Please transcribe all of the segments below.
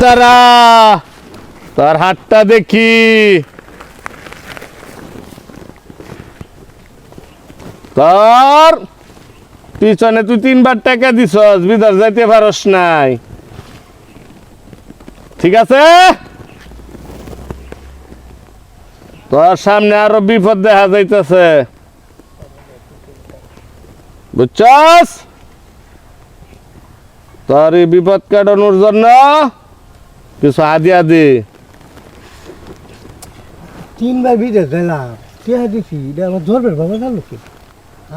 তারা, তার হাতটা দেখি। তোর পিছনে তুই তিনবার টাকা দিছস বিদর যাইতে পারস নাই। ঠিক আছে? তোর সামনে আরও বিপদ দেখা যাইতেছে। বুঝছস? তোর এই বিপদ কাটানোর জন্য কিছু হাদিয়া দি তিনবার বিদেশ গেলাম। টিয়া দিছি এটা আমার ধরবে বাবা জানো কি?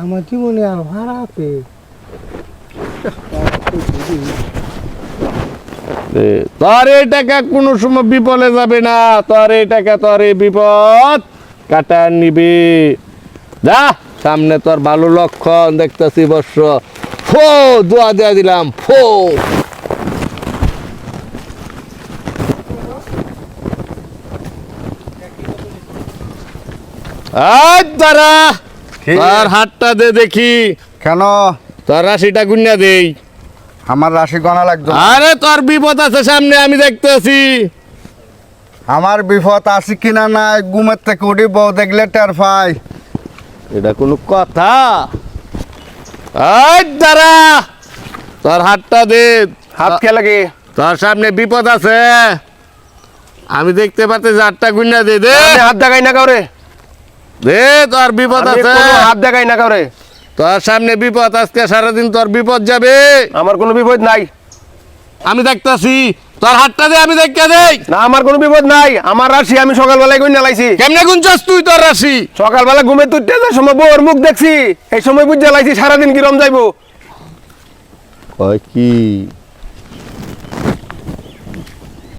আমার জীবনে আর ভাড়া আছে। তোর এই টাকা কোনো সময় বিপলে যাবে না। তোর এই টাকা তোর এই বিপদ কাটা নিবি। যা সামনে তোর ভালো লক্ষণ দেখতেছি বর্ষ ফো দোয়া দেয়া দিলাম ফো। তারা? তোর হাতটা দে দেখি। কেন? তোর রাশিটা গুন্যা দেই। আমার রাশি গণা লাগতো। আরে তোর বিপদ আছে সামনে আমি দেখতেছি। আমার বিপদ আছে কিনা নাই ঘুমের থেকে উঠি বউ দেখলে টের পাই। এটা কোনো কথা। দাঁড়া। তোর হাতটা দে। হাত কে লাগে। তোর সামনে বিপদ আছে। আমি দেখতে পাচ্ছি হাতটা গুন্না দে দে। হাত দেখাই না কাউরে। দে তোর বিপদ আছে। হাত দেখাই না কাউরে। তোর সামনে বিপদ আজকে সারাদিন তোর বিপদ যাবে। আমার কোনো বিপদ নাই। আমি দেখতাছি তোর হাতটা দে আমি দেখতে দেই। না আমার কোনো বিপদ নাই। আমার রাশি আমি সকালবেলায় গুণ লাইছি। কেমনে গুনছস তুই তোর রাশি? সকালবেলা ঘুমে তুইতে যে সময় বোর মুখ দেখছি এই সময় বুঝে লাইছি সারাদিন কিরম যাইবো। কয় কি?